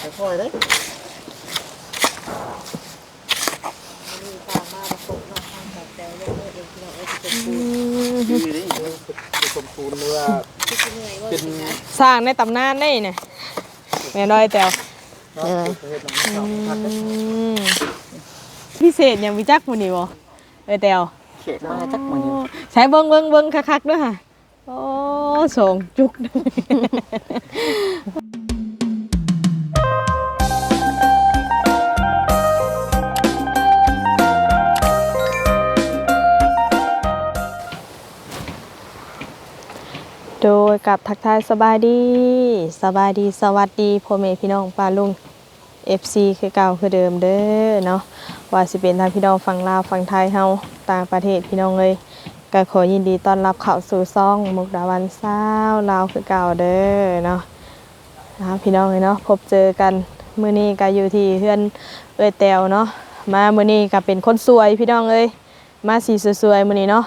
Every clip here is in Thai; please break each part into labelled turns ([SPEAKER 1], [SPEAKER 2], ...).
[SPEAKER 1] ค่อยๆเด้
[SPEAKER 2] มีตามมาประกบเนาะทางกับแต่เรื่องเองที่เราเอาไปปู
[SPEAKER 1] คือนี่สมปูนหรือว่า
[SPEAKER 2] ที่เหนื่อยว่า
[SPEAKER 1] เป็น
[SPEAKER 3] สร้างในตำนานได้เนี่ยแม่น้อยแต้ว
[SPEAKER 1] เนาะเฮ็ดหนังเก่าพักเด้
[SPEAKER 3] อืมพิเศษอย่างวิจักมื้อนี้บ่เอ้ยแต้ว
[SPEAKER 1] เขตมาจักมื้อนี้
[SPEAKER 3] ใช้เบิ่งเบิ่งเบิ่งคักๆด้วยค่ะโอ้สองจุก โดยกับทักทายสบายดีสบายดีสวัสดีพ่อแม่พี่น้องป้าลุง FC คือเก่าคือเดิมเด้อเนาะว่าสิเป็นทางพี่น้องฝั่งลาวฝั่งไทยเฮาต่างประเทศพี่น้องเลยก็ขอยินดีต้อนรับเข้าสู่ซ่องมุกดาวันเศร้าลาวคือเก่าเด้อเนาะนะพี่น้องเลยเนาะพบเจอกันมื้อนี้ก็อยู่ที่เฮือนเอ้ยแตวเนาะมามื้อนี้ก็เป็นคนสวยพี่น้องเอ้ย มาสีสวยๆมื้อนี้เนาะ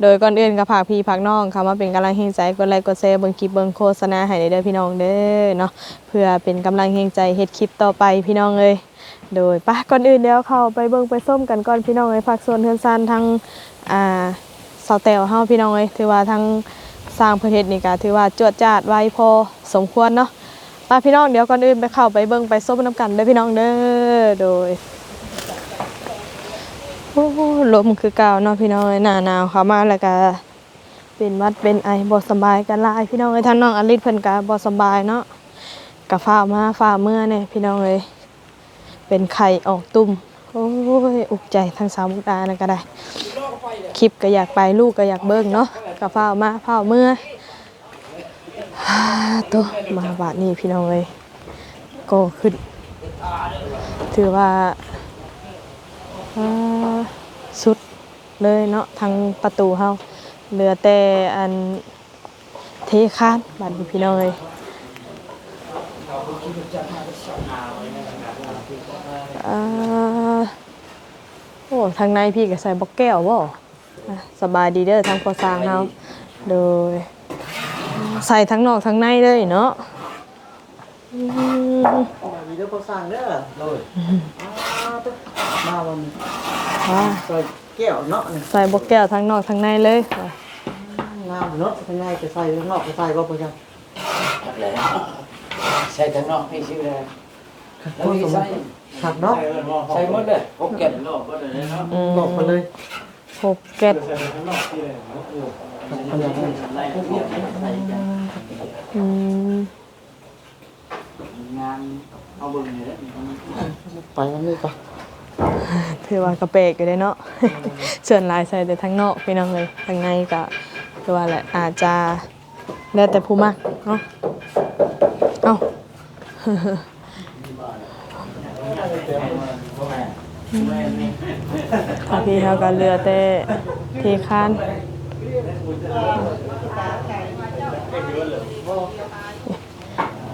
[SPEAKER 3] โดยก่อนอื่นก็ฝากพี่ฝากน้องเข้ามาเป็นกำลังแห่งใจกดไลค์กดแชร์เบิ่งคลิปเบิ่งโฆษณาให้ได้เด้อพี่น้องเด้อเนาะเพื่อเป็นกำลังแห่งใจเฮ็ดคลิปต่อไปพี่น้องเอ้ยโดยปะก่อนอื่นเดี๋ยวเข้าไปเบิ่งไปส้มกันก่อนพี่น้องเอ้ยฝากส่วนเฮือนซานทางอ่าเสาแตวเฮาพี่น้องเอ้ยถือว่าทางสร้างประเทศนี่ก็ถือว่าจวดจาดไว้พอสมควรเนาะปะพี่น้องเดี๋ยวก่อนอื่นไปเข้าไปเบิ่งไปส้มน้ำกันเด้อพี่น้องเด้อโดย อ้ลมคือเก่าเนาะพี่น้องเอ้ยหน้าหนาวเข้ามาแล้วก็เป็นวัดเป็นไอบ่สบายกันหลายพี่น้องเอ้ยทางน้องอลิศเพิ่นก็บ่สบายเนาะกะฟ้ามาฟ้าเมื่อเนี่ยพี่น้องเอ้ยเป็นไข่ออกตุ่มโอ้ยอุกใจทางสาวมุกดานะก็ได้ คลิปก็อยากไปลูกก็อยากเบิ่งเนาะกะฟ้ามาฟ้าเมื่อตัวมาบาดนี้พี่น้องเอ้ยก็ขึ้น ถือว่า สุดเลยเนาะทางประตูเฮาเหลือแต่อันเทคานบัดนี้พี่น้องเอ้ยอ่าโอ้ทางในพี่ก็ใส่บอกแก้วบ่อะสบายดีเด้อทางพอสร้างเฮาโดย ใส่ทั้งนอกทั้งในเลยเนาะอืม
[SPEAKER 1] มีเด้อบ่สร้างเด้อเลยอ้าวตัว มาวันนี้
[SPEAKER 3] อ่า
[SPEAKER 1] ใส่แก้วเนาะนี่
[SPEAKER 3] ใส่บอกแก้วทั้งนอกทั้งในเลยอะ
[SPEAKER 1] งามเนาะข้างในจะใส่ข้างนอกจะใส่บ่ประจัง
[SPEAKER 4] ใส่ทั้งนอกให้ชื่อเลยแล้วมีใส่
[SPEAKER 1] ขัดเนาะ
[SPEAKER 4] ใส่หมดเลยพกเก็บ
[SPEAKER 3] อืม
[SPEAKER 1] บอกมาเลย
[SPEAKER 3] หกเก็ด
[SPEAKER 1] ขัดพยายาม
[SPEAKER 3] อืม
[SPEAKER 4] งานเอาเบิ่งนี่แหละ
[SPEAKER 1] ไปมันนี่ก่อน
[SPEAKER 3] ถือว่ากระเปกอยู่เลยเนาะส่วนลายใส่แต่ทั้งนอกพี่น้องเลยทั้งในก็คือว่าแหละอาจจะแล้วแต่ผู้มักเนาะเอ้าทางพี่เขาก็เรือแต่เทคาน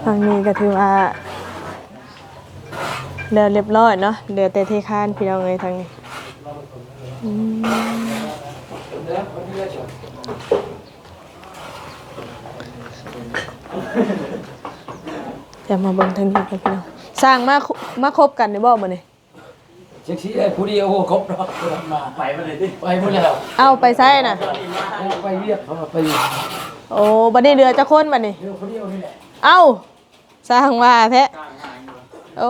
[SPEAKER 3] ทางนี้ก็ถือว่า เรือเรียบร้อยเนาะเรือแต่เทคานพี่น้องเลยทางนี้อืมจะมาเบิ่งทางนี้กันพี่น้องสร้างมาคุมาคบกันได้บ่มื้อนี้
[SPEAKER 4] เช็คที่ได้ผู้เดียวโอ้ครบรอบมาไปมาเลยดิไปหมดแล้ว
[SPEAKER 3] เอาไปใส่น่ะ
[SPEAKER 4] ไปเรียกเขาไปอยู่
[SPEAKER 3] โอ้บัดนี้เรือจะคนบัดนี้
[SPEAKER 4] เดียวคนเดียวนี่แหละ
[SPEAKER 3] เอ้าสร้างว่าแท้ โอ้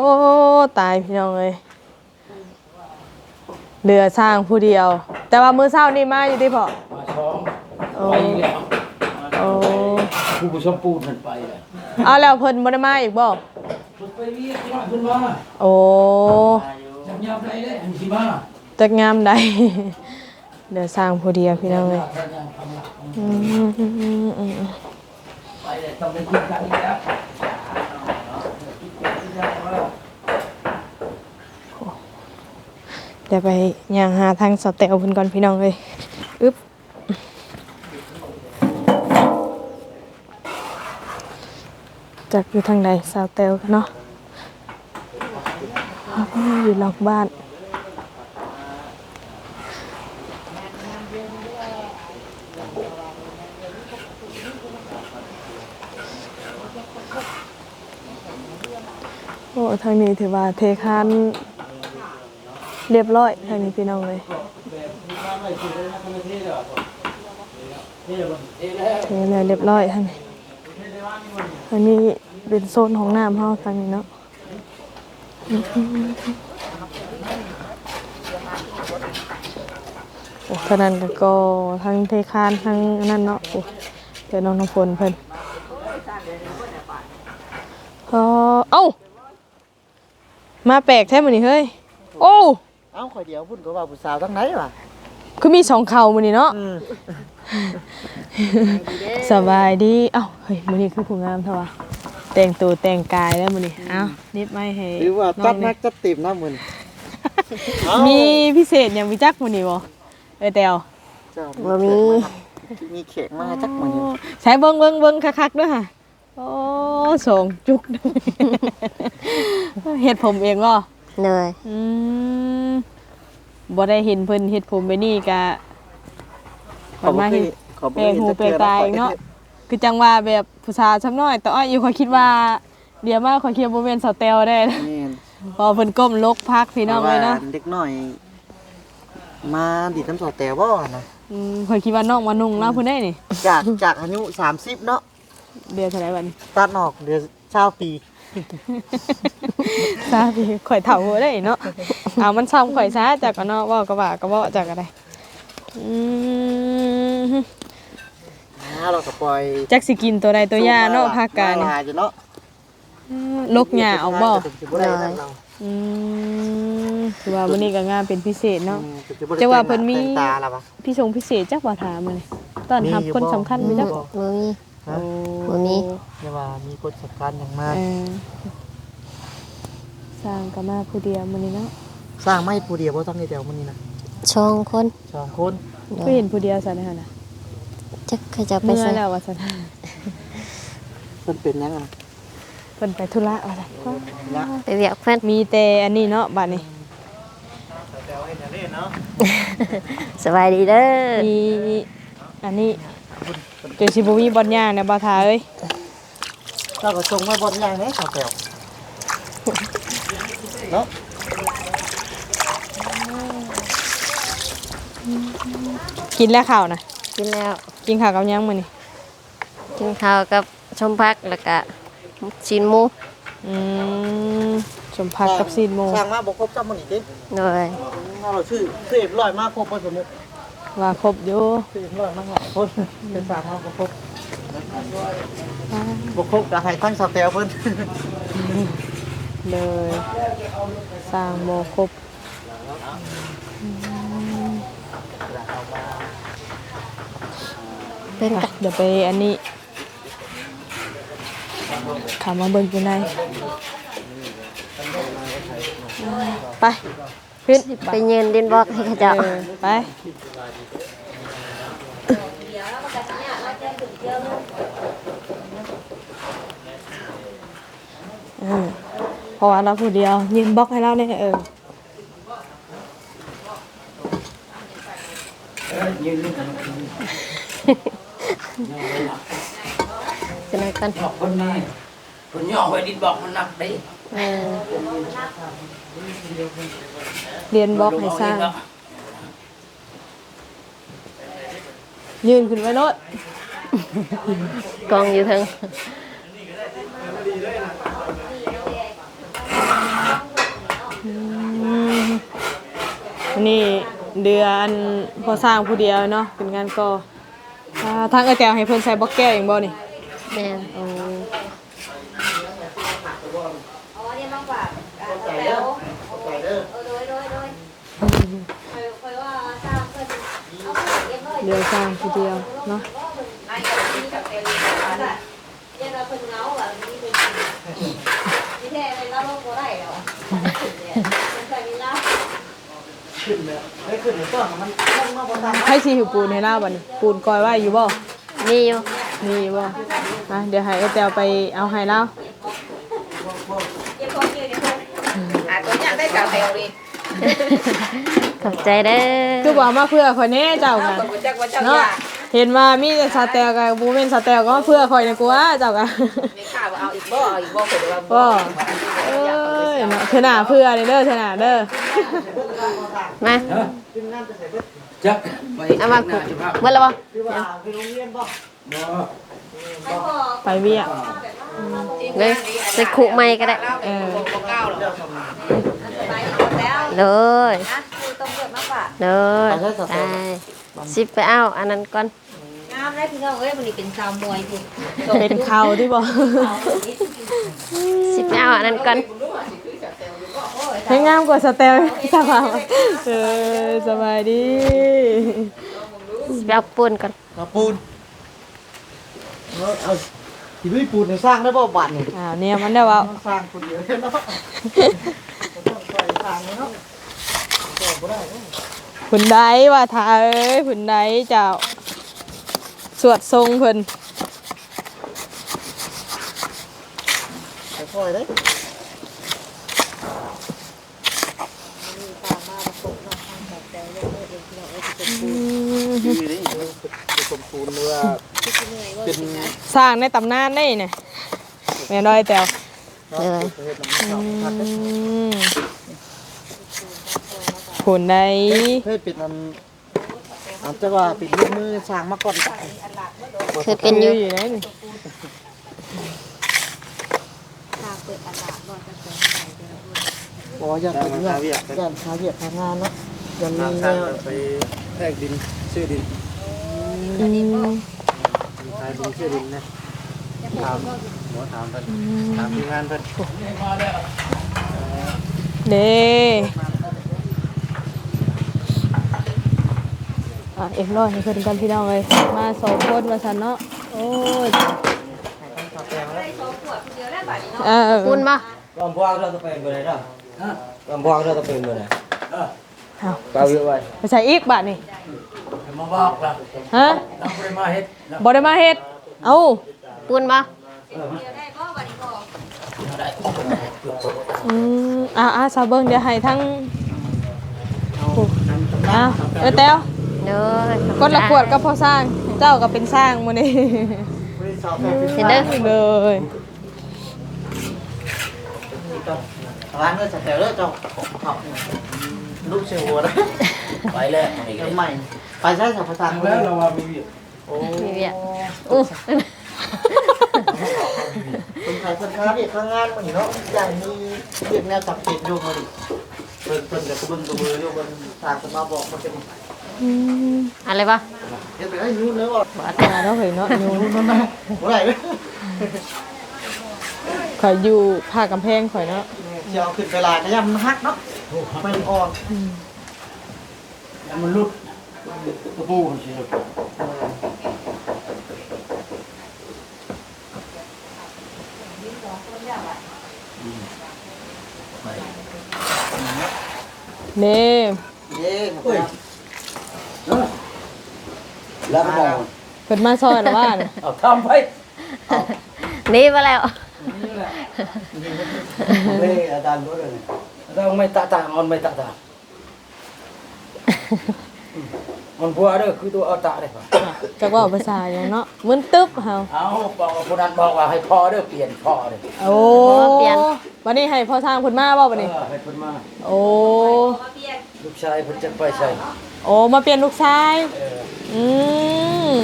[SPEAKER 3] ตายพี่น้องเอ้ยเรือสร้างผู้เดียว แต่ว่ามื้อเช้านี่มาอยู่ที่พอ
[SPEAKER 4] มาช้องไปแล้ว
[SPEAKER 3] โอ้
[SPEAKER 4] ผู้ผู้ชมปูนมันไปแล้ว
[SPEAKER 3] เอาแล้วเพิ่นบ่ได้มาอีกบ่
[SPEAKER 4] ไปเรียกที่ว่าเพิ่นว่า
[SPEAKER 3] โอ้
[SPEAKER 4] จำยามได้ได้อันที่มา
[SPEAKER 3] จักงามใดเรือสร้างผู้เดียวพี่น้องเอ้ยอืมอืมอืมอืม
[SPEAKER 4] ไปเลยต้องได้กินกันอีกแล้ว
[SPEAKER 3] ดี๋ยวไปย่างหาทางสเตลเพิ่นก่อนพี่น้องเอ้ยอึ๊บจักอยู่ทางใดสาวเตลเนาะอ้าวอยู่หลังบ้านโอ้ทางนี้ถือว่าเทคาน เรียบร้อยทางนี้พี่น้องเลยเทแล้วเรียบร้อยทางนี้ทางนี้เป็นโซนของน้ำเฮาทางนี้เนาะโอ้เท่านั้นก็ทั้งเทคานทั้งนั่นเนาะโอ้เดี๋ยวน้องน้ำฝนเพิ่นพอเอ้ามาแปลกแท้เหมือนี้เฮ้ย โอ้
[SPEAKER 1] เอ้าข่อยเดียวพุ่นก็ว่าผู้สาวทั้งไหนว่ะ
[SPEAKER 3] คือมีสองเข่ามื้อนี้เนาะ
[SPEAKER 1] อืม
[SPEAKER 3] สบายดีเอ้าเฮ้ยมื้อนี้คือผู้งามเท่าว่ะแต่งตัวแต่งกายแล้วมื้อนี้เอ้านิบไม้ให้
[SPEAKER 1] หรือว่า
[SPEAKER 3] น้
[SPEAKER 1] ตั
[SPEAKER 3] อ
[SPEAKER 1] ด
[SPEAKER 3] ง
[SPEAKER 1] นั
[SPEAKER 3] นี่
[SPEAKER 1] กจัดเต็มหน้ามึน
[SPEAKER 3] มีพิเศษหยังมีจักมื้อนี้บ่เอ้ยแตว
[SPEAKER 1] เจ้า
[SPEAKER 2] บ่มี
[SPEAKER 1] มีเขกมาจักมื้อนี้
[SPEAKER 3] ใช้เบิ่งเบิ่งเบิ่งคักๆเด้วยค่ะ โอ้สองจุกเฮ็ดผมเองบ่
[SPEAKER 2] เลย
[SPEAKER 3] อืมบ่ได้เห็นเพิ่นเฮ็ดผมไปนี่กะ
[SPEAKER 1] ขอบ่
[SPEAKER 3] มา
[SPEAKER 1] เค
[SPEAKER 3] เห็
[SPEAKER 1] ย
[SPEAKER 3] น
[SPEAKER 1] ขอบ่เคยเห็นจัก
[SPEAKER 3] แปลงหู
[SPEAKER 1] ทื่อ
[SPEAKER 3] แปลงตาอีกเนาะคือจังว่าแบบผู้สาวช้ำน้อย แต่อ้อยอยู่ขอยคิดว่า เดี๋ยวมาขอยคิดว่าบ่แม่นสาวแตวได้
[SPEAKER 1] นี่
[SPEAKER 3] พอเพิ่นก้มลกพักพี่น้องเลยเนาะ
[SPEAKER 1] เด็กน้อย มาดิดน้ำสอดแต่บ่นะ
[SPEAKER 3] อืมขอยคิดว่าน้องมานุ่งแล้วเพิ่นได้นี่
[SPEAKER 1] จากจากอายุ30เนาะ
[SPEAKER 3] เดือนเท่าไหร่บัดนี้
[SPEAKER 1] ตัดออกเดือน20ปี
[SPEAKER 3] ซาพี่ข่อยเฒ่าหัวได้เนาะเอามันซ้ำข่อยซาจากก็เนาะเว้าก็ว่าก็เว้าจากก็ได้อืม
[SPEAKER 1] อ่าเราก็ปล่อย
[SPEAKER 3] จักสิกินตัวใดตัวยาเนาะภาคกลาง
[SPEAKER 1] นี่
[SPEAKER 3] นี่
[SPEAKER 1] อยู่เนาะ
[SPEAKER 3] ลกหญ้าออกบ่
[SPEAKER 1] บ่ได้นั่นเรา
[SPEAKER 3] อืมคือว่ามื้อนี้ก็งานเป็นพิเศษเนาะ
[SPEAKER 1] อืมก็บ่ได้
[SPEAKER 3] จะว่าเพิ่นมี
[SPEAKER 1] แต่งตาแล้วปะ
[SPEAKER 3] พี่ทรงพิเศษจักว่าถามมื้อนี้ตอนรับ
[SPEAKER 1] มีอยู่
[SPEAKER 3] คน
[SPEAKER 1] บ่
[SPEAKER 3] สำคัญมีจัก
[SPEAKER 1] บ่
[SPEAKER 2] บ่มี
[SPEAKER 1] ฮะ
[SPEAKER 2] บ่มี
[SPEAKER 1] อย่าว่ามีกฎสำคัญอย่างมาก
[SPEAKER 3] เออสร้างก็มาผู้เดียวมื้อนี้เนาะ
[SPEAKER 1] สร้างไม่ผู้เดียวบ่ต้องให้เดียวมื้อนี้นะ
[SPEAKER 2] ช่องคน
[SPEAKER 1] สองคน
[SPEAKER 3] ก็เห็นผู้เดียวซะนะหั่นน่ะ
[SPEAKER 2] จักเขาจะไป
[SPEAKER 3] เมื่อ
[SPEAKER 2] ใส่
[SPEAKER 3] แล้วว่าซั่น
[SPEAKER 1] เพิ่นเป็นหยังอะ
[SPEAKER 3] เพิ่นไปธุระว่าซั่น
[SPEAKER 1] ละ
[SPEAKER 2] ไปเวียกเพิ่น
[SPEAKER 3] มีแต่อันนี้เนาะบัดนี้
[SPEAKER 2] สบายดีเด้อ
[SPEAKER 3] มีอันนี้ เจอสิบ่มีบ่อนย่างนะบ่าวทาเอ้ย
[SPEAKER 1] เราก็ส่งมาบนอย่างนี้สาวแก้วเนาะ
[SPEAKER 3] กินแล้วข้าวนะ
[SPEAKER 2] กินแล้ว
[SPEAKER 3] กินข้าวกับหยังมื้อนี้
[SPEAKER 2] กินข้าวกับชมพักแล้วก็ชิ้นหมู
[SPEAKER 3] อืมสมผักกับซีนหมู
[SPEAKER 1] สร้างมาบ่ครบจำมื้อนี้ติ
[SPEAKER 2] เลย
[SPEAKER 1] ถ้าเราชื่อชื่อเอ็มร้อยมากครบบ่สมมุติ
[SPEAKER 3] ว่าครบอยู่
[SPEAKER 1] ชื่อเอ็มร้อยมากคนเป็นสามเฮาบ่ครบบ่ครบก็ให้ทั้งสาวแก้วเพิ่น
[SPEAKER 3] เลยสร้างโมครบ
[SPEAKER 2] เป็น
[SPEAKER 3] อะ
[SPEAKER 2] กะ
[SPEAKER 3] เดี๋ยวไปอันนี้ขามาเบิ่งอยู่ในไป ขึ้น
[SPEAKER 2] ไปยืนดินบอกให้เขาเจ้า
[SPEAKER 3] เออไปเออเพราะว่าเราผู้เดียวยืนบล็อกให้เราเนี่ยเออ
[SPEAKER 2] จะไหนกัน
[SPEAKER 4] บอกคนนี้คนย่อไว้ดินบอกมันหนักดิ
[SPEAKER 2] เออ
[SPEAKER 3] เรียนบล็อกให้สร้าง ยืนขึ้นไว้รถ
[SPEAKER 2] กองอยู่เทึง
[SPEAKER 3] นี่เดือนพอสร้างผู้เดียวเนาะเป็นงานก็อ่าทางเออแตวให้เพิ่นใส่บล็อกแก้วเองบ่นี่
[SPEAKER 2] แม่น
[SPEAKER 3] โอ้
[SPEAKER 1] ใจเด้อ เด้อ
[SPEAKER 3] เดือนสร้างผู้เดียวเนาะ
[SPEAKER 1] ขึ้นเลยเฮ้ยขึ้นเลยต้นมันลงมาบนตา
[SPEAKER 3] ให้สิหิวปูนให้เล่าบันี้ปูนกอยไว้อยู่บ่
[SPEAKER 2] มีอยู่
[SPEAKER 3] มีอยู่บ่าเดี๋ยวให้เออแตวไปเอาให้ว เล่า
[SPEAKER 2] ขอบใจเด้อ
[SPEAKER 3] คือบอามาเพื่อข่อยแน่เจ้ากันเนาะเห็นว่ามีแต่สแตวกับบ่แม่นสแตวก็มาเพื่อข่อยนะกูว่าเจ้ากัน
[SPEAKER 5] ไม่ข่าวเอาอีกบ่เอาอีกบ่คนเดียว
[SPEAKER 3] บ่ เออยเนาะเธอหน้าเพื่อเด้อเธอหน้าเด้อ
[SPEAKER 2] มา
[SPEAKER 4] ฮะ
[SPEAKER 1] ทีมงานจะเสร็จเบิด
[SPEAKER 4] จักไป
[SPEAKER 2] เอามา
[SPEAKER 4] หน้จุภาพ
[SPEAKER 2] เมื่อไรบ่
[SPEAKER 1] คือว่าไปโรงเรียนบ่
[SPEAKER 4] บ่
[SPEAKER 3] ไปเวียก
[SPEAKER 2] เลยใส่คุใหม่ก็ได้
[SPEAKER 3] เออ
[SPEAKER 2] เลยเลยได้สิไปเอาอันนั้นก่อน
[SPEAKER 5] งามเลยพี่น้องเอ้ยมันนี่เป็นสาวมวยคุณ
[SPEAKER 3] เป็นเขาที่บอก
[SPEAKER 2] สิไปเอาอันนั้นก่อน
[SPEAKER 3] ให้งามกว่าสเตลสบายเออสบายดี
[SPEAKER 2] สิไปเอาปูนก่อน
[SPEAKER 1] มาปูนเอาเอาที่พี่ปูนเนี่ยสร้างได้บ่บัตรนี่
[SPEAKER 3] อ้าวเนี่ยมันได้ว่า
[SPEAKER 1] มันสร้างคนเดียวเนาะ ต้องใส่สร้างเนาะก็บ่ได้เนาะ
[SPEAKER 3] ผุนใดว่าทาเอ้ยผุนใดเจ้า สวดทรงเพิ่น
[SPEAKER 1] ค่อยๆเด้
[SPEAKER 2] มีตามมาประกบเนาะทางแบบแต่เรื่องเองพี่น้องเอ้ยสิเป็นปูน
[SPEAKER 1] ดีนี่เป็นสมปูนเนื้อเป็น
[SPEAKER 3] สร้างในตำนานได้เนี่ยแม่น้อยแต้ว
[SPEAKER 2] เลย
[SPEAKER 1] เฮ็ดน้ำมัน
[SPEAKER 3] อืม ผุนใด
[SPEAKER 1] เฮ็ดเป็นอันอันจะว่าเป็นลูกมือสร้างมาก่อน
[SPEAKER 2] เคยเป็นอยู่
[SPEAKER 3] อยู่ไหนนี่
[SPEAKER 5] ทางเปิดตลาดบ่จะเป็นไหนเด้อ
[SPEAKER 1] บ่อยากเป็นงานอยากหาเวียกหางานเนาะยังมีแนว
[SPEAKER 6] ไปแทกดินชื่อดิน
[SPEAKER 3] อืม
[SPEAKER 6] ขายดินชื่อดินนะถามหมอถามเพิ่นถามทีมงานเพิ่น
[SPEAKER 4] มาแล้ว
[SPEAKER 3] เด้ อะเอ็มร้อยให้เพิ่นกันพี่น้องเลยมาสองคนมาสันเนาะโอ้ยเออ
[SPEAKER 2] ปูนบ่
[SPEAKER 7] กำพวางเราจะเป็นเบอร์ไหนเนาะ
[SPEAKER 4] ฮะ
[SPEAKER 7] กำพวางเราจะเป็นเบอร์ไหน
[SPEAKER 4] เออ
[SPEAKER 3] เอา
[SPEAKER 7] เกาเยอะไว้
[SPEAKER 3] ไปใส่อีกบาทนี่
[SPEAKER 4] ให้มาบอกล่ะ
[SPEAKER 3] ฮะ
[SPEAKER 4] เราบ่ได้มาเฮ็ดนะ
[SPEAKER 3] บ่ได้มาเฮ็ดเอ้า
[SPEAKER 2] ปูนบ่
[SPEAKER 3] อืมอ่าอ่าซาเบิ้งเดี๋ยวให้ทั้งโอ้อะเออแต้ว
[SPEAKER 2] เลย
[SPEAKER 3] กดละขวดก็พอสร้าง เจ้าก็เป็นสร้างมื้อนี้
[SPEAKER 2] เห็นเด้อ
[SPEAKER 3] เลย
[SPEAKER 1] ร้านเนื้อสแตลเลอร์เจ้าขับลูกเชียวหัวนะ
[SPEAKER 4] ไปแล้วนี่
[SPEAKER 1] ใหม่ไปใช้สัมภาระ
[SPEAKER 6] แล้วเราว่ามีเวียด
[SPEAKER 1] โอ้
[SPEAKER 2] มีเวียดอู้
[SPEAKER 1] คนขายคนค้าเด็กข้างงานมันเนาะอย่างมีเรียกแนวจับเป็ดอยู่มาดิเพิ่นเพิ่นกับกระเบื้องกระเบืออยู่บนทางคนมาบอกมันเป็น
[SPEAKER 3] อืม
[SPEAKER 2] อะไรบ่
[SPEAKER 1] เฮ็ดไปให้ยุ่นเลยว่า
[SPEAKER 3] บาดตาเนาะเฮ้ยเนาะอยู่
[SPEAKER 1] ยุ่นนั่นนะบ่ได้เลย
[SPEAKER 3] ข่อยอยู่ภาคกำแพงข่อยเนาะ
[SPEAKER 1] เจียวขึ้นไปลายก็ย่ำมันฮักเนาะมันอ่อน
[SPEAKER 4] แล้วมันหลุดตะปูมันสิครับ
[SPEAKER 3] เน่
[SPEAKER 1] เย้เฮ้ย
[SPEAKER 4] แล้วก็บอก
[SPEAKER 3] เพิ่นมาซอยแล้วว่าน่ะ
[SPEAKER 4] เอาทำไป
[SPEAKER 2] หนี่มาแล้ว
[SPEAKER 7] ไม่อาจารย์รู้เลย
[SPEAKER 4] เราไม่ตะตาออนไม่ตะตามันพัวเด้อคือตัวเอาตะได้ป่ะ
[SPEAKER 3] จักว่าภาษาหยังเนาะมึนตึ๊บเฮา
[SPEAKER 4] เอาบอกว่าคนนั้นบอกว่าให้พ่อเด้อเปลี่ยนพ่อเด้อ
[SPEAKER 3] โอ้วันนี้ให้พ่อสร้างเพิ่นมาบ่บัดนี้
[SPEAKER 4] เออให้เพิ่นมา
[SPEAKER 3] โอ้
[SPEAKER 4] ลูกชายเพิ่นจะไปใส่
[SPEAKER 3] โอ้มาเปลี่ยนลูกชาย
[SPEAKER 4] เออ
[SPEAKER 3] อืม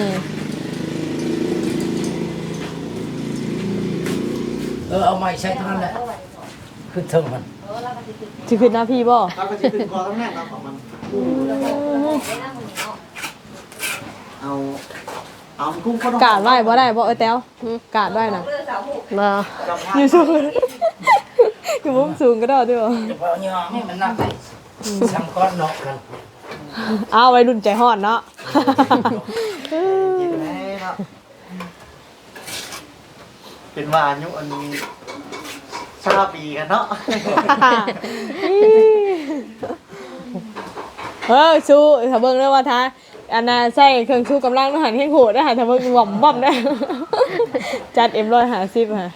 [SPEAKER 4] เออเอาไม้ใช้เท่านั้นแหละขึ้นเทิงมัน
[SPEAKER 3] สิขึ้นหน้าพี่บ่
[SPEAKER 1] เราก็จะขึ้นคอทั้งแน่ครับของมัน เอาเอากุ้งก็ต้อง
[SPEAKER 3] กาดไว้บ่ได้บ่เออแต้วกาดไว้น่ะ
[SPEAKER 2] บ่
[SPEAKER 3] อยู่สูงอยู่มุมสูงก็ได้ด้วยบ่
[SPEAKER 4] จะพอยอให้มันนักไปสังก้อนเนาะกัน
[SPEAKER 3] เอาไว้รุ่นใจฮ้อนเนาะ
[SPEAKER 1] กินให้เนาะเป็นว่าอายุอันนี้ชาปีกันเนาะ
[SPEAKER 3] เออสู้ถ้าเบิ่งเด้อว่าท้าอันน่ะใส่เครื่องชูกำลังทหารแห่งโหดนะฮะถ้าเบิ่งหว่อมบ่อมได้จัด M150 ค่ะ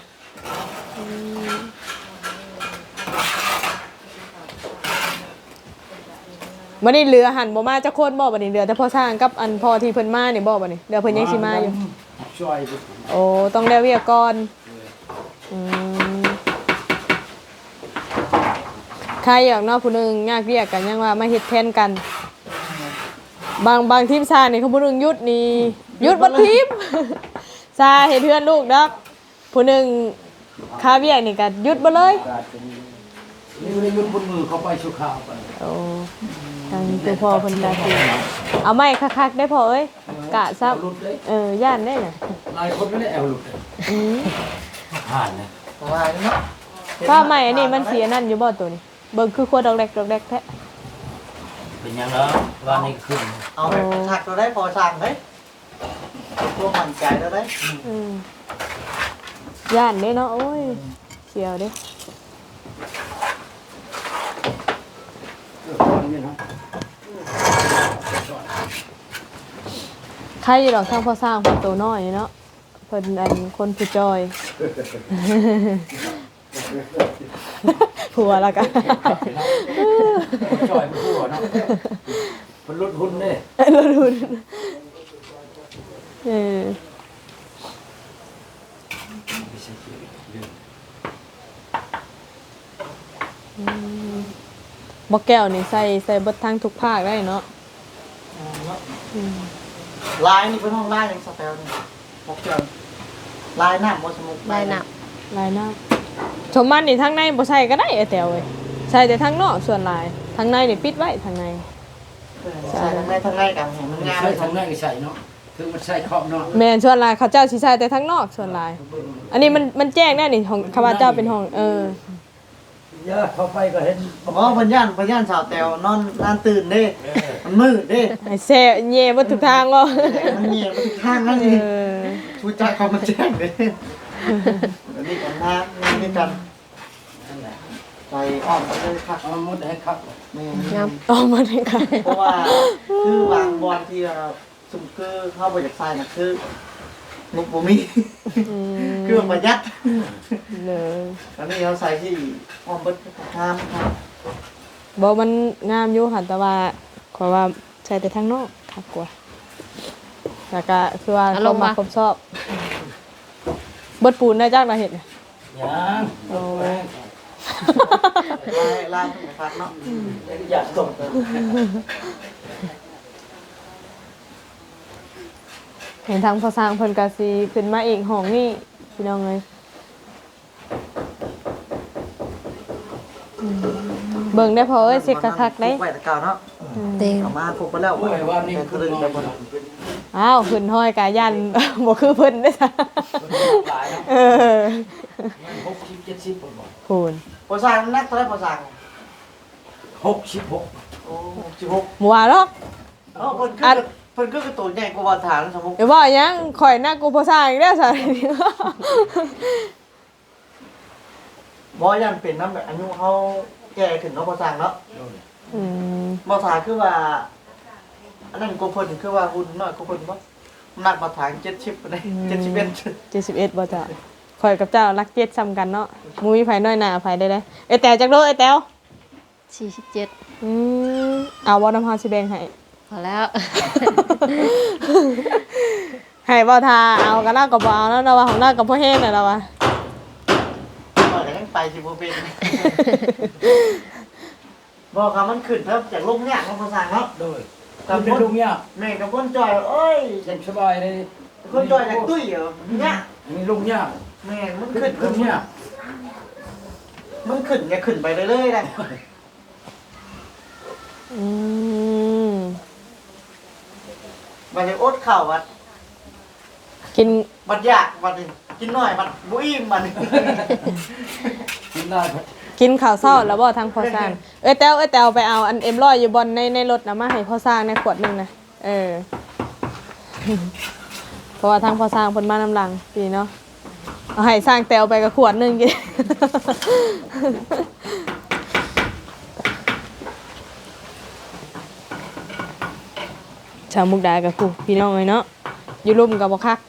[SPEAKER 3] บัดนี้เรือหันบ่มาจักคนบ่บัดนี้เรือแต่พอสร้างกับอันพอที่เพิ่นมานี่บ่บัดนี้เรือเพิ่นยังสิมาอยู่
[SPEAKER 4] ช่วยดิ
[SPEAKER 3] โอ้ต้องได้เวียกก่อนอืมใครอยากเนอกผู้หนึงยากเรียกกันยังว่ามาเฮ็ดแทนกัน บางบางทีมชานี่เขาผู้หนึงหยุดนี่หยุดบ่ทีมชาเฮ็ดเพื่อนลูกดักผู้หนึงคาเวียกนี่ก็หยุดบ่เลย
[SPEAKER 4] นี่ไม่ได้ยุ่นบนมือเขาไปชุข่าวกัน
[SPEAKER 3] โอ้ ทางตัวพ่อเพิ่นก็สิเอาไม้คักๆได้พอเอ้ยกะซับ
[SPEAKER 4] หลุดเลย
[SPEAKER 3] เออย่านได้น่ะ
[SPEAKER 4] หลายคนไม่ได้แอลหลุดเลย
[SPEAKER 3] อือ
[SPEAKER 4] ผ่านเลย
[SPEAKER 1] เพราะว่าอันนี้เนาะ
[SPEAKER 3] ฟ้าใหม่อันนี้มันเสียนั่นอยู่บ่ตัวนี้ เบิ่งคือขวดดอกแรกดอกแรกแท้
[SPEAKER 4] เป็นยังแล้ววันนี้ขึ้น
[SPEAKER 1] เอาแบบถักเราได้พอสั่งเฮ้ยพวกมันใจเราได้
[SPEAKER 3] อืมย่านเด้เนาะโอ้ยเสียวเด้
[SPEAKER 4] เออคนนี้เนาะ
[SPEAKER 3] ใครอยู่ดอกสร้างพ่อสร้างเพิ่นโตน้อยเนาะเพิ่นอันคนผู้จอย ผัวและกัน
[SPEAKER 4] จ่อยมันพูดเนาะมันลดหุ้นเนี่ย
[SPEAKER 3] รถหุ่นเออ บอกแก้วนี่ใส่ใส่เบิดทั้งทุกภาคได้เนาะ
[SPEAKER 1] ลายนี่เป็นห้องลายอย่างสเตลนี่บอกเจอลายหน้าโมสมุก
[SPEAKER 2] ได้หนัก
[SPEAKER 3] ลายหน้าชมมันนี่ทั้งในบ่ใส่ก็ได้ไอ้แตวเว้ยใส่แต่ทั้งนอกส่วนลายทั้งในนี่ปิดไว้ทั้งใน
[SPEAKER 1] ใส่ทั้งในทั้งในกันเห็นมันงาม
[SPEAKER 4] ใช่ทางนั้นก็ใช่เนาะถึงมันใช่ครอบเนาะ
[SPEAKER 3] แม่นส่วนลายเขาเจ้าสิใส่แต่ทั้งนอกส่วนลาย อันนี้มันมันแจ้งแน่นี่ของข้าพเจ้าเป็นห้องเออ
[SPEAKER 4] เยอะเข้าไปก็เห็น
[SPEAKER 1] บอกว่าพันย่านพันย่านสาวแตวนอนนานตื่นเด้ มันมืดเด้
[SPEAKER 3] ไอ้แซ่เย่บ่ทุกทางบ่
[SPEAKER 1] มันเงียบมันข้างนั่น
[SPEAKER 3] เอ
[SPEAKER 1] เอง
[SPEAKER 3] อ
[SPEAKER 1] ชูจักเขามาแจ้งเด้อันนี้กันนะนี่กันใจอ่อนไปเลยครับ
[SPEAKER 4] เอามุดให้ครับ
[SPEAKER 1] แม่
[SPEAKER 2] งาม
[SPEAKER 3] ออกมาได้ค่ะ
[SPEAKER 1] เพราะว่าคือบางบอลที่เราสมคือเข้าไปจากทรายนะคือ นุกบูมี
[SPEAKER 3] อืม
[SPEAKER 1] เครื่องประหยัด
[SPEAKER 3] เด้อ
[SPEAKER 1] อันนี้เราใส่ที่อ้อมเบิดห้ามครับ
[SPEAKER 3] บ่มันงามอยู่ค่ะแต่ว่าขอว่าใส่แต่ทั้งนอกคักกว่าแล้วก็คือว่าเขามาครบชอบเบิดปูนได้จักเราเฮ็ดน่ะ
[SPEAKER 4] ยัง
[SPEAKER 3] โอ้
[SPEAKER 1] ลายลายนะครับเนาะ
[SPEAKER 4] อยากส่ง
[SPEAKER 3] เห็นทางพอสร้างเพิ่นก็สิขึ้นมาอีกห้องนี่พี่น้องเอ้ยอืมเบิ่งได้พอเอ้ยสิคักๆได้
[SPEAKER 1] ไหวตะเก่าเนาะ
[SPEAKER 2] เต็ม
[SPEAKER 1] เอามาผูกไปแล้ว
[SPEAKER 4] โอ้ยว่านี่
[SPEAKER 1] คื
[SPEAKER 4] คืออ
[SPEAKER 1] ดึง
[SPEAKER 4] น
[SPEAKER 1] ไป
[SPEAKER 4] อน
[SPEAKER 1] หมด
[SPEAKER 3] อ้าวขึ้นห้อยกายันบ่คือเพิ่นเด้อจ้ะ
[SPEAKER 4] หลายนะ
[SPEAKER 3] เออ
[SPEAKER 4] หกสิบเจ็ดสิบผมบอก
[SPEAKER 3] พูน
[SPEAKER 1] พอสั่งนักเท่าไรพอสั่ง
[SPEAKER 4] หกสิบหก
[SPEAKER 1] โอ้สิบหก
[SPEAKER 3] บ่ว่าหรอก
[SPEAKER 1] เอ้าเพิ่นคือ เพิ่นคือกระตุ้นใหญ่กว่าฐานสมมุติ
[SPEAKER 3] เดี๋ยวว่าหยังข่อยหน้ากูพอสร้างอีกแล้วซะ
[SPEAKER 1] บ่ยันเป็นน้ำแบบอายุเขาแก่ขึ้นเนาะพอสั่งเนาะ
[SPEAKER 3] อืม
[SPEAKER 1] บ่ถาคือว่าอันนั้นกูเพิ่นคือว่าหุ่นน้อยกูเพิ่นบ่หนักมาถาง70ปานใด71
[SPEAKER 3] 71บ่จ้ะข่อยกับเจ้ารักเจ็ดซ้ำกันเนาะมูมีไผน้อยหน้าไผได้เด้เอ้ยแต๋วจักโลเอ้ยแต๋ว
[SPEAKER 2] สี่สิบเจ็ด
[SPEAKER 3] อืมเอาบ่น้ำเฮาสิแบ่งให้
[SPEAKER 2] พ อแล้ว
[SPEAKER 3] ให้บ่ทาเอากันแล้วก็บ่เอาแล้วเราว่าของเราก็บ่แห้งน่ะเราว่า
[SPEAKER 1] บ่ได้ยังไปสิบ่เป็นบอกคำมันขึ้นครับจากลงยากของภาษาเนาะ
[SPEAKER 4] โดยทำเป็นลุงยาก
[SPEAKER 1] แม่กับคนจอยเอ้ย
[SPEAKER 4] ยังสบายเลย
[SPEAKER 1] คนจอยจากตุ้ยเหรอเนี่ย
[SPEAKER 4] มีลุงยาก
[SPEAKER 1] แม่มัน
[SPEAKER 4] ขึ้
[SPEAKER 1] ขึ้
[SPEAKER 4] น
[SPEAKER 1] น
[SPEAKER 4] ลุ
[SPEAKER 1] ขึ้น
[SPEAKER 4] งยาก
[SPEAKER 1] มันขึ้นไงขึ้นไปเรื่อยๆเลย
[SPEAKER 3] อืม
[SPEAKER 1] มันจะอดข้าวบัด
[SPEAKER 3] กิน
[SPEAKER 1] บัดยากบัดนี่กินหน่อยบัดบุ้ยมัน
[SPEAKER 4] กินได้ไหม
[SPEAKER 3] กินข้าวเช้าแล้วบ่ทางพอสร้างเอ้ยแต๋วเอ้ยแต๋วไปเอาอันเอ็มร้อยอยู่บนในในรถน่ะมาให้พอสร้างในขวดหนึงนะเออ เพราะว่าทางพอสร้างเพิ่นมาน้ำหลังปีเนาะเอาให้สร้างแต๋วไปกับขวดหนึงกิน ชาวมุกดากับกูพี่น้องเลยเนาะอยู่รุมกับบ่คัก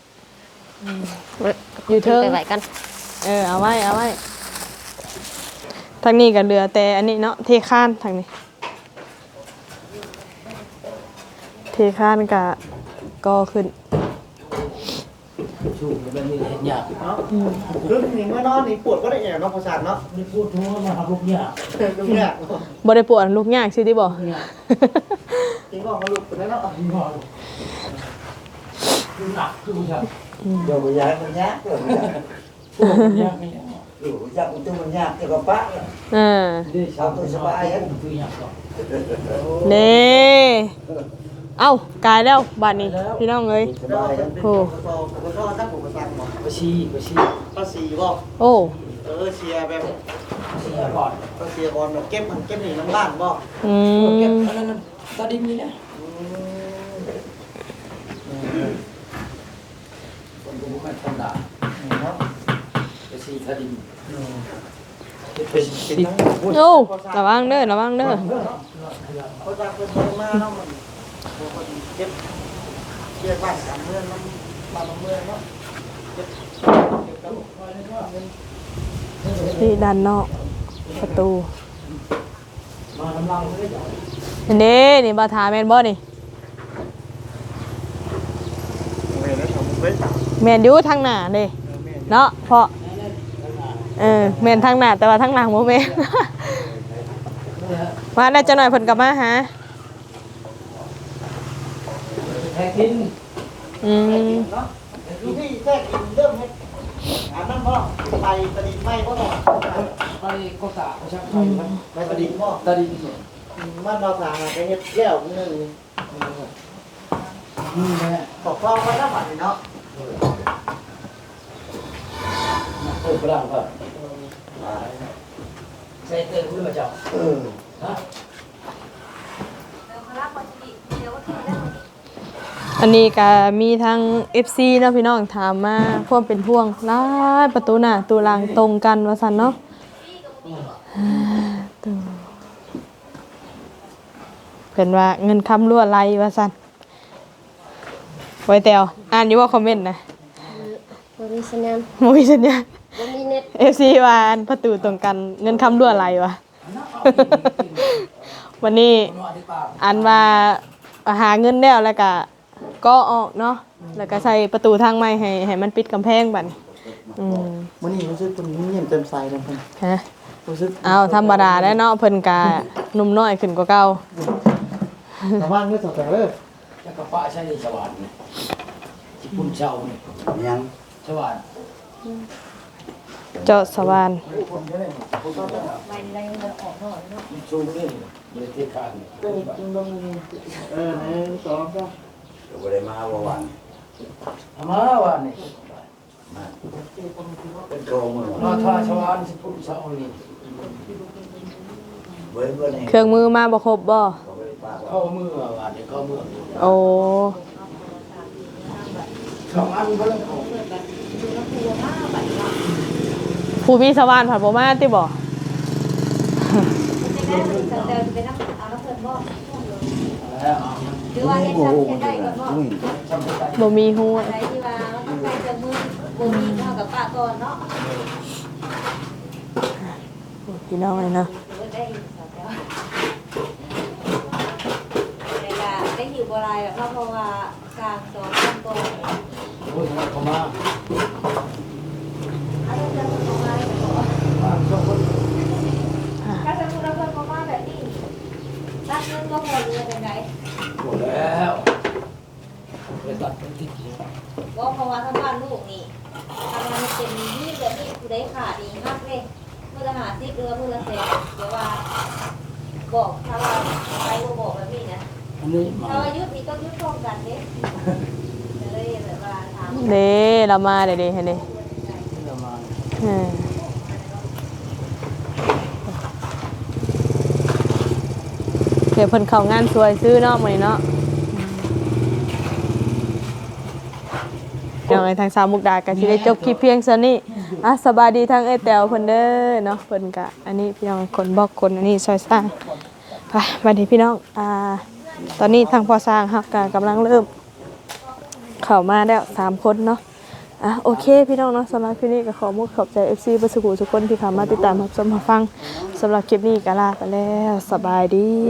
[SPEAKER 3] อยู่เทิง
[SPEAKER 2] ไปไหวกัน
[SPEAKER 3] เออเอาไว้เอาไว้ทางนี้ก็เหลือแต่อันนี้เนาะเทข้านทางนี้ เทข้านกะก็ขึ้น
[SPEAKER 4] ชูแบบนี้เห็นยาก
[SPEAKER 1] เนาะคือนี่เมื่อนอนนี่ปวดก็ได้แอบเนาะประสาทเนาะ
[SPEAKER 4] ไม่พูดทั่วมาหาลูกยาก
[SPEAKER 1] ลุกเนี่ย
[SPEAKER 3] บ่ได้ปวดลูกยากสิที่บ่
[SPEAKER 1] จริงก็เขาลุกไปแล้วเนาะ
[SPEAKER 4] ที่พ่อดูหนักดูยาก
[SPEAKER 7] เดี๋ยวมันยากมันยากเดี๋ยวมันยาก
[SPEAKER 4] พูดยากไม่ยาก
[SPEAKER 7] เดี๋ยากมันต้องมันยากแต่ก็ปะ
[SPEAKER 3] เออ
[SPEAKER 4] ได้ชาวตัวสบายอะคือยากต่อ
[SPEAKER 3] นี่เอ้ากายแล้วบัดนี้พี่น้องเอ้ย
[SPEAKER 1] โอ้โหผมก็ตั้งผมประสาทหมอ
[SPEAKER 4] ไปชีไปชี
[SPEAKER 1] ภาษีบอก
[SPEAKER 3] โอ้
[SPEAKER 1] เออเชียร์แบบ
[SPEAKER 4] เสียก่อน
[SPEAKER 1] ภาษียบอลแบบเก็บมันเก็บหนีน้ำบ้านบอก
[SPEAKER 3] อื
[SPEAKER 4] เก็บอันนั้น ตาดินนี่นะคนก็ไม่ธรรมดา
[SPEAKER 1] เนาะ
[SPEAKER 4] ไปชีตาดิน
[SPEAKER 1] เป็น
[SPEAKER 4] เป็น
[SPEAKER 1] เป็น
[SPEAKER 4] ดิน
[SPEAKER 1] ทั้ง
[SPEAKER 3] โอ้ระวังเด้อระวังเด้อ
[SPEAKER 1] เขาจะเป็นเมืองมาเนาะมันคนเก็บเก็บบ้านการเมืองมันบ้านเมืองเนาะเก็บเก็บกระดูกไว้ในว่าเป็น
[SPEAKER 3] ที่ด้านนอกประตู
[SPEAKER 4] มาน้ำลังไม่ได้หยอด
[SPEAKER 3] นี่นี่บาทาแม่นบ่นี่
[SPEAKER 1] เมนนะผมไม่ต่าง
[SPEAKER 3] แม่นอยู่ทางหน้าเด้เนาะเพราะเออแม่นทางหน้าแต่ว่าทางหลังบ่แม่นมาได้วจะหน่อยเพิ่นกลับมาหา
[SPEAKER 4] แท็กดิน
[SPEAKER 3] อืม
[SPEAKER 1] เนาะดูที่แทรกกินเริ่มให้อ่านนั่นพ่อไปประดิษฐ์ไม่พ่อต่อ
[SPEAKER 4] ไปก็ตาไปช่างไฟครับ
[SPEAKER 1] ไปประดิษฐ์พ่อ
[SPEAKER 4] ตาดินเนี่ย
[SPEAKER 1] มันเราสาไปเฮ็ดแก้วนึง
[SPEAKER 4] นี่แหละ
[SPEAKER 1] ขอคล้องไว้หน้าบัตรเนาะ
[SPEAKER 4] เออกระด้างก็ใส่เตือนคุณมาเจ้า
[SPEAKER 7] เออ
[SPEAKER 4] ฮะ
[SPEAKER 5] เดี๋ยวเขารับปก
[SPEAKER 3] อันนี้ก็มีทั้ง FC เนาะพี่น้องถามมาพวกเป็นพ่วงลายประตูหน้าตูหลังตรงกันว่าซั่นเนาะอ่าตู เพิ่นว่าเงินคำรั่วไหลว่าซั่นไว้แตวอ่านอยู่ว่าคอมเมนต์นะ
[SPEAKER 2] บ่มีสัญญาณ
[SPEAKER 3] บ่มีสัญญาณ
[SPEAKER 2] บ่มีเน็ต
[SPEAKER 3] FC ว่าอันประตูตรงกันเงินคำรั่วไหลวะ วันนี้
[SPEAKER 4] นอนที่ป่า
[SPEAKER 3] อันว่าหาเงินแล้วแล้วก็ก็ออกเนาะแล้วก็ใส่ประตูทางใหม่ให้ให้มันปิดกำแพงบัดนี้อืม
[SPEAKER 1] วันนี้รู้สึกคนนี้เงียบเต็มใสเลยเพิ่น
[SPEAKER 3] ฮะ
[SPEAKER 1] รู้สึก
[SPEAKER 3] เอาธรรมดาแล้วเนาะเพิ่นกะหนุ่มน้อยขึ้นกว่าเก่า
[SPEAKER 1] แต่ว่าเงื่อนสดแต่เออ
[SPEAKER 4] แล้วก็ป้าใช่สว่านนี่ที่ปุ่นเช่านี่
[SPEAKER 7] ยัง
[SPEAKER 4] สว่าน
[SPEAKER 3] เจาะสว่าน
[SPEAKER 5] ใบในมันออกหน่อยเนาะ
[SPEAKER 4] ชูนี่เลยเทคาน
[SPEAKER 1] เออจึงลงเออหนึ่งสองสาม
[SPEAKER 7] เดี๋ยวบ่ได้มาว่าวัน
[SPEAKER 4] ทำมาวันนี่
[SPEAKER 7] เป็นโกงมือ
[SPEAKER 4] มาทาสว่านที่ปุ่นเช่านี่
[SPEAKER 7] เบิ้ลเบิ้ลนี่
[SPEAKER 3] เครื่องมือมาบ่ครบบ่
[SPEAKER 7] บ่ได้ปาก
[SPEAKER 4] เข้ามือวันนี้เข้ามือ
[SPEAKER 3] โอ้
[SPEAKER 4] สองอันก็แล้ว
[SPEAKER 3] ผู้มีสว่านผัดบ่มาติบ่
[SPEAKER 5] จะได้มันจะเดินไปน้ำเอาน้ำเพิ่นบ่
[SPEAKER 4] แล้ว
[SPEAKER 5] หรือว่าเฮ็ดซ้ำจะได้ก่อนบ่
[SPEAKER 4] ทำไป
[SPEAKER 3] บ่มีฮู้
[SPEAKER 5] อะไรที่ว่าต้องใส่เครื่องมือบ่มีเท่ากับป้าก่อนเนาะ
[SPEAKER 3] พี่น้องเลยเนาะ
[SPEAKER 5] หรือว่าได้อยู่สักแล้วแต่ ก็ได้อยู่บ่หลายแบบเพราะว่ากลางสองคนก่อน
[SPEAKER 4] โอ้ยเขามา
[SPEAKER 5] อันนี้จะเป็นของอะไรกันบ่
[SPEAKER 4] มาสองคน
[SPEAKER 5] ถ้าสมมติเราเพิ่นบ่มาแบบนี้รักเงินก็พอเรือเป็นไง
[SPEAKER 4] หมดแล้วไปตัดเป็นติดอยู่
[SPEAKER 5] บ่เพราะว่าทางบ้านลูกนี่ทำงานเป็นนี่แบบนี้ผู้ใดขาดดีมากเลยเมื้อละ50หรือว่ามื้อละแสนเดี๋ยวว่าบอกถ้าว่าใครบ่บอกแบบนี้นะ
[SPEAKER 4] อันนี้มา
[SPEAKER 5] ถ้าว่ายุดนี่ต้องยุดพร้อมกันเด้เลยแบบว่าถาม
[SPEAKER 3] เด้เรามาเด้เด้เห็นเด้
[SPEAKER 4] เรามา
[SPEAKER 3] เออเดี๋ยวเพิ่นเข้างานสวยซื้อเนาะมื้อนี้เนาะเดี๋ยวไอ้ทางสาวมุกดาก็สิได้จบคลิปเพียงเท่านี้อะสบายดีทางเอ้ยแตวเพิ่นเด้อเนาะเพิ่นก็อันนี้พี่น้องคนบอกคนอันนี้ซอยสร้างไปบัดนี้พี่น้องอ่า ตอนนี้ทางพอสร้างฮักก็กำลังเริ่ม เข้ามาแล้วสามคนเนาะอะโอเค พี่น้องเนาะสำหรับคลิปนี้ก็ขอมุกขอบใจ FC ประสุกุทุกคนที่เข้ามาติดตามรับชมมาฟังสำหรับคลิปนี้ก็ลาไปแล้วสบายดี